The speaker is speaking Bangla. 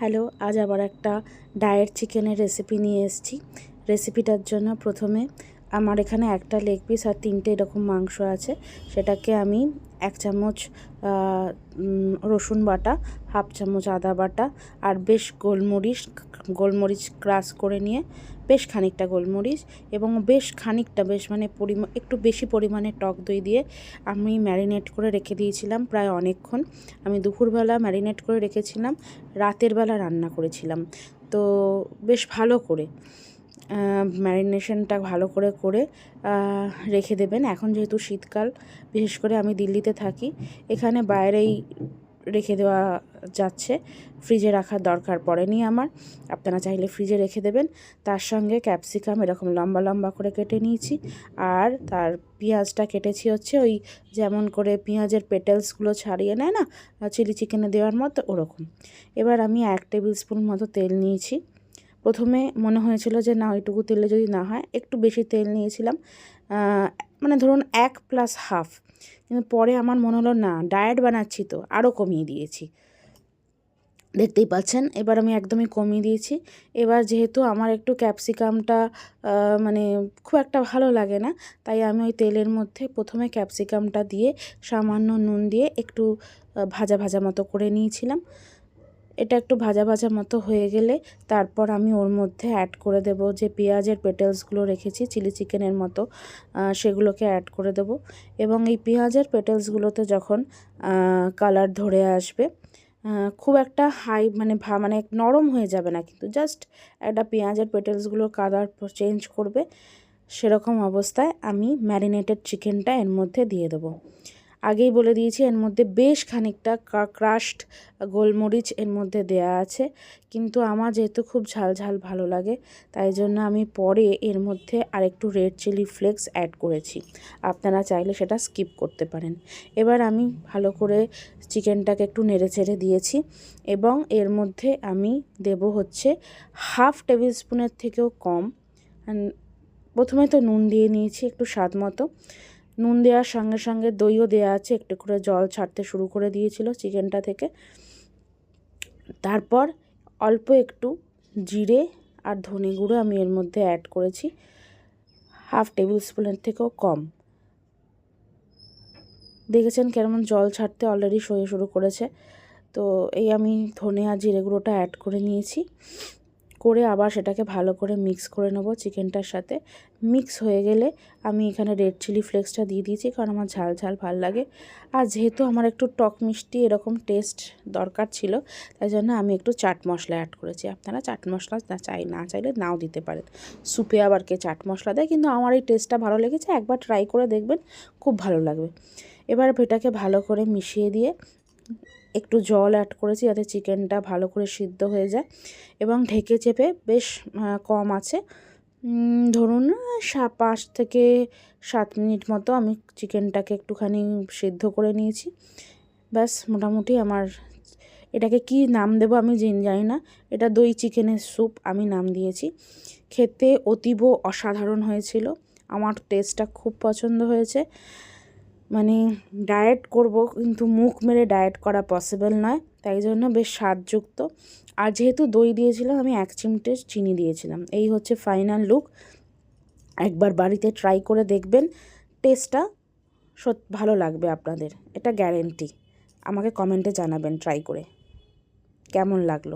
হ্যালো আজ আবার একটা ডায়েট চিকেনের রেসিপি নিয়ে এসেছি। রেসিপিটার জন্য প্রথমে আমার এখানে একটা লেগ পিস আর তিনটে এরকম মাংস আছে। সেটাকে আমি এক চামচ রসুন বাটা, হাফ চামচ আদা বাটা আর বেশ গোলমরিচ গোলমরিচ ক্রাশ করে নিয়ে বেশ খানিকটা গোলমরিচ এবং বেশ খানিকটা বেশ মানে পরিমাণ একটু বেশি পরিমাণে টক দই দিয়ে আমি ম্যারিনেট করে রেখে দিয়েছিলাম প্রায় অনেকক্ষণ। আমি দুপুরবেলা ম্যারিনেট করে রেখেছিলাম, রাতের বেলা রান্না করেছিলাম। তো বেশ ভালো করে। ম্যারিনেশনটা ভালো করে করে রেখে দেবেন। এখন যেহেতু শীতকাল, বিশেষ করে আমি দিল্লিতে থাকি, এখানে বাইরেই রেখে দেওয়া যাচ্ছে। ফ্রিজে রাখার দরকার পড়েনি আমার। আপনারা চাইলে ফ্রিজে রেখে দেবেন। তার সঙ্গে ক্যাপসিকাম এরকম লম্বা লম্বা করে কেটে নিয়েছি। আর তার পেঁয়াজটা কেটেছি হচ্ছে ওই যেমন করে পেঁয়াজের পেটেলসগুলো ছাড়িয়ে নেয় না চিলি চিকেনে দেওয়ার মতো ওরকম। এবার আমি এক টেবিল স্পুন মতো তেল নিয়েছি। প্রথমে মনে হয়েছিল যে, না ওইটুকু তেলে যদি না হয়, একটু বেশি তেল নিয়েছিলাম। মানে ধরুন এক প্লাস হাফ কিন্তু পরে আমার মনে হলো, না ডায়েট বানাচ্ছি তো আরও কমিয়ে দিয়েছি। দেখতেই পাচ্ছেন, এবার আমি একদমই কমিয়ে দিয়েছি। এবার যেহেতু আমার একটু ক্যাপসিকামটা মানে খুব একটা ভালো লাগে না, তাই আমি ওই তেলের মধ্যে প্রথমে ক্যাপসিকামটা দিয়ে সামান্য নুন দিয়ে একটু ভাজা ভাজা মতো করে নিয়েছিলাম। এটা একটু ভাজা ভাজা মতো হয়ে গেলে তারপর আমি ওর মধ্যে অ্যাড করে দেব যে পেঁয়াজের পেটেলসগুলো রেখেছি চিলি চিকেনের মতো সেগুলোকে অ্যাড করে দেব। এবং এই পেঁয়াজের পেটেলসগুলোতে যখন কালার ধরে আসবে খুব একটা হাই মানে ভা মানে নরম হয়ে যাবে না, কিন্তু জাস্ট একটা পেঁয়াজের পেটেলসগুলো কালার চেঞ্জ করবে, সেরকম অবস্থায় আমি ম্যারিনেটেড চিকেনটা এর মধ্যে দিয়ে দেবো। আগেই বলে দিয়েছি, এর মধ্যে বেশ খানিকটা ক্রাশড গোলমরিচ এর মধ্যে দেয়া আছে। কিন্তু আমার যেহেতু খুব ঝাল ঝাল ভালো লাগে, তাই জন্য আমি পরে এর মধ্যে আরেকটু রেড চিলি ফ্লেক্স অ্যাড করেছি। আপনারা চাইলে সেটা স্কিপ করতে পারেন। এবার আমি ভালো করে চিকেনটাকে একটু নেড়ে চেড়ে দিয়েছি এবং এর মধ্যে আমি দেব হচ্ছে হাফ টেবিল স্পুনের থেকেও কম। প্রথমে তো নুন দিয়ে নিয়েছি একটু স্বাদ মতো। নুন দেওয়ার সঙ্গে সঙ্গে দইও দেওয়া আছে। একটু করে জল ছাড়তে শুরু করে দিয়েছিল চিকেনটা থেকে। তারপর অল্প একটু জিরে আর ধনে গুঁড়ো আমি এর মধ্যে অ্যাড করেছি। হাফ টেবিল স্পুনের থেকেও কম। দেখেছেন কেমন জল ছাড়তে অলরেডি সয়ে শুরু করেছে। তো এই আমি ধনে আর জিরে গুঁড়োটা অ্যাড করে নিয়েছি। করে আবার সেটাকে ভালো করে মিক্স করে নেব চিকেনটার সাথে। মিক্স হয়ে গেলে আমি এখানে রেড চিলি ফ্লেক্সটা দিয়ে দিয়েছি কারণ আমার ঝাল ঝাল ভালো লাগে। আর যেহেতু আমার একটু টক মিষ্টি এরকম টেস্ট দরকার ছিল, তাই জন্য আমি একটু চাট মশলা অ্যাড করেছি। আপনারা চাট মশলা না চাই, না চাইলে নাও দিতে পারেন। সুপে আবার কে চাট মশলা দেয়, কিন্তু আমার এই টেস্টটা ভালো লেগেছে, একবার ট্রাই করে দেখবেন, খুব ভালো লাগবে। এবার এটাকে ভালো করে মিশিয়ে দিয়ে একটু জল অ্যাড করেছি যাতে চিকেনটা ভালো করে সিদ্ধ হয়ে যায় এবং ঢেকে চেপে বেশ কম আছে। ধরুন সা পাঁচ থেকে সাত মিনিট মতো আমি চিকেনটাকে একটুখানি সিদ্ধ করে নিয়েছি। ব্যাস, মোটামুটি আমার এটাকে কি নাম দেবো আমি জেন না। এটা দই চিকেনের স্যুপ, আমি নাম দিয়েছি। খেতে অতীব অসাধারণ হয়েছিল। আমার টেস্টটা খুব পছন্দ হয়েছে। মানে ডায়েট করব, কিন্তু মুখ মেরে ডায়েট করা পসিবল নয়, তাই জন্য বেশ স্বাদযুক্ত। আর যেহেতু দই দিয়েছিলাম, আমি এক চিমটে চিনি দিয়েছিলাম। এই হচ্ছে ফাইনাল লুক একবার বাড়িতে ট্রাই করে দেখবেন টেস্টটা সত, ভালো লাগবে আপনাদের। এটা গ্যারেন্টি আমাকে কমেন্টে জানাবেন ট্রাই করে। কেমন লাগল?